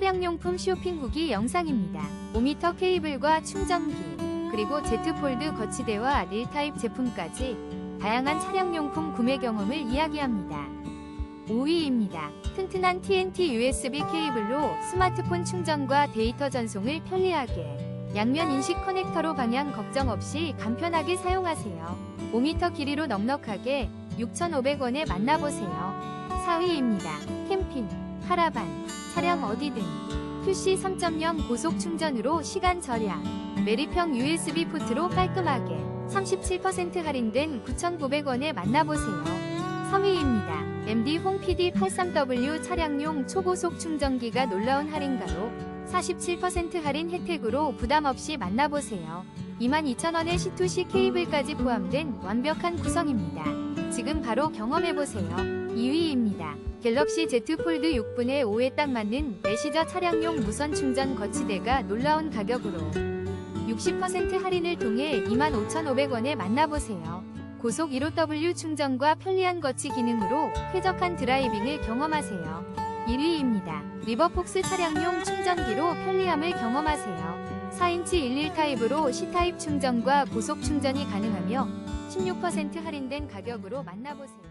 차량용품 쇼핑 후기 영상입니다. 5m 케이블과 충전기, 그리고 Z 폴드 거치대와 릴타입 제품까지 다양한 차량용품 구매 경험을 이야기합니다. 5위입니다. 튼튼한 TNT USB 케이블로 스마트폰 충전과 데이터 전송을 편리하게 양면 인식 커넥터로 방향 걱정 없이 간편하게 사용하세요. 5m 길이로 넉넉하게 6,500원에 만나보세요. 4위입니다. 캠핑, 카라반, 차량 어디든 QC 3.0 고속 충전으로 시간 절약 메리평 USB 포트로 깔끔하게 37% 할인된 9,900원에 만나보세요. 3위입니다. MD 홍 PD 83W 차량용 초고속 충전기가 놀라운 할인가로 47% 할인 혜택으로 부담 없이 만나보세요. 22,000원의 C2C 케이블까지 포함된 완벽한 구성입니다. 지금 바로 경험해보세요. 2위입니다. 갤럭시 Z 폴드 6분의 5에 딱 맞는 메시저 차량용 무선 충전 거치대가 놀라운 가격으로 60% 할인을 통해 25,500원에 만나보세요. 고속 15W 충전과 편리한 거치 기능으로 쾌적한 드라이빙을 경험하세요. 1위입니다. 리버폭스 차량용 충전기로 편리함을 경험하세요. 4인치 11 타입으로 C타입 충전과 고속 충전이 가능하며 16% 할인된 가격으로 만나보세요.